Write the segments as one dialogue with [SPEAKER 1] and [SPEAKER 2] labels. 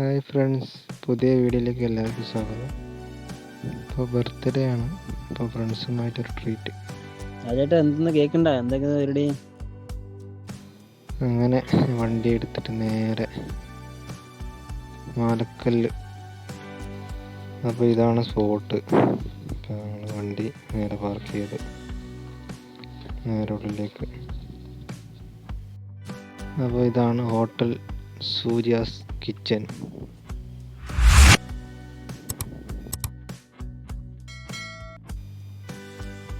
[SPEAKER 1] Hi friends പുതിയ വീഡിയോയിലേക്ക് എല്ലാവർക്കും സ്വാഗതം. ഇപ്പോൾ ബർത്ത്ഡേ ആണ്. ഇപ്പോൾ ഫ്രണ്ട്സുമായിട്ടൊരു ട്രീറ്റ്
[SPEAKER 2] ചേട്ടാ എന്തെന്ന് കേൾക്കണ്ട എന്തൊക്കെ പരിപാടി?
[SPEAKER 1] അങ്ങനെ വണ്ടി എടുത്തിട്ട് നേരെ മാലക്കല്ല്. അപ്പോൾ ഇതാണ് സ്പോട്ട് ഞങ്ങൾ വണ്ടി നേരെ പാർക്ക് ചെയ്ത് നേരെ ഉള്ളിലേക്ക്. അപ്പോൾ ഇതാണ് ഹോട്ടൽ സൂര്യാസ് കിച്ചൻ.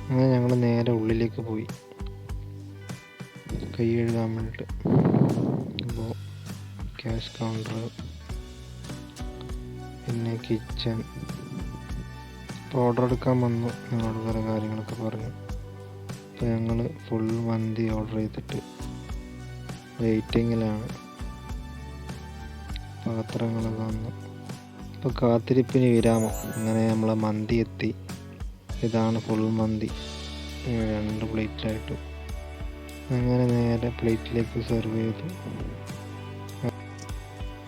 [SPEAKER 1] അങ്ങനെ ഞങ്ങൾ നേരെ ഉള്ളിലേക്ക് പോയി. കൈ എഴുതാൻ അപ്പോൾ ക്യാഷ് കൗണ്ടർ പിന്നെ കിച്ചൺ ഓർഡർ എടുക്കാൻ വന്നു. ഞങ്ങളോട് കുറേ കാര്യങ്ങളൊക്കെ പറഞ്ഞു. അപ്പോൾ ഞങ്ങൾ ഫുൾ മന്തി ഓർഡർ ചെയ്തിട്ട് വെയിറ്റിങ്ങിലാണ് പാത്രങ്ങളൊക്കെ വന്നു. ഇപ്പോൾ കാത്തിരിപ്പിന് വിരാമം. അങ്ങനെ നമ്മളെ മന്തി എത്തി. ഇതാണ് ഫുൾ മന്തി. രണ്ട് പ്ലേറ്റിലായിട്ട് അങ്ങനെ നേരെ പ്ലേറ്റിലേക്ക് സെർവ് ചെയ്തു.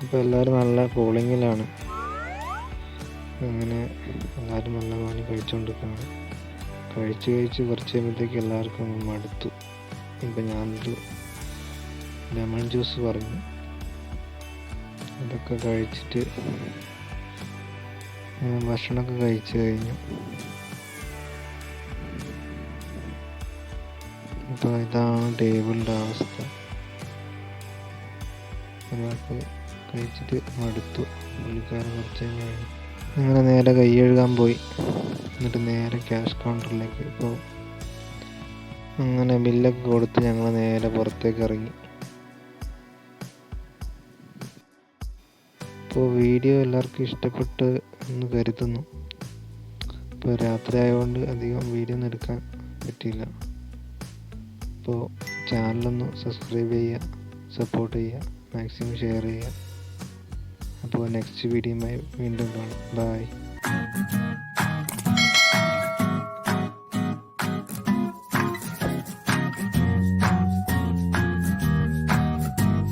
[SPEAKER 1] അപ്പോൾ എല്ലാവരും നല്ല കൂളിങ്ങിലാണ് അങ്ങനെ എല്ലാവരും നല്ല പാനി കഴിച്ചുകൊണ്ടിരിക്കുകയാണ് കഴിച്ച് കഴിച്ച് കുറച്ച് കഴിയുമ്പോഴത്തേക്ക് എല്ലാവർക്കും മടുത്തു. ഇപ്പം ഞാനൊരു ലെമൺ ജ്യൂസ് പറഞ്ഞു. അതൊക്കെ കഴിച്ചിട്ട് ഭക്ഷണമൊക്കെ കഴിച്ചു കഴിഞ്ഞു. അപ്പോൾ ഇതാണ് ടേബിളിന്റെ അവസ്ഥ. ഒരാൾക്ക് കഴിച്ചിട്ട് മടുത്തു. പുള്ളിക്കാരൻ കുറച്ച് കഴിഞ്ഞു അങ്ങനെ നേരെ കൈ കഴുകാൻ പോയി. എന്നിട്ട് നേരെ ക്യാഷ് കൗണ്ടറിലേക്ക് ഇപ്പോൾ അങ്ങനെ ബില്ലൊക്കെ കൊടുത്ത് ഞങ്ങൾ നേരെ പുറത്തേക്ക് ഇറങ്ങി. അപ്പോൾ വീഡിയോ എല്ലാവർക്കും ഇഷ്ടപ്പെട്ട് എന്ന് കരുതുന്നു. ഇപ്പോൾ രാത്രി ആയതുകൊണ്ട് അധികം വീഡിയോ ഒന്നും എടുക്കാൻ പറ്റിയില്ല. അപ്പോൾ ചാനലൊന്ന് സബ്സ്ക്രൈബ് ചെയ്യുക സപ്പോർട്ട് ചെയ്യുക മാക്സിമം ഷെയർ ചെയ്യുക അപ്പോൾ നെക്സ്റ്റ് വീഡിയോയുമായി വീണ്ടും കാണാം. ബൈ.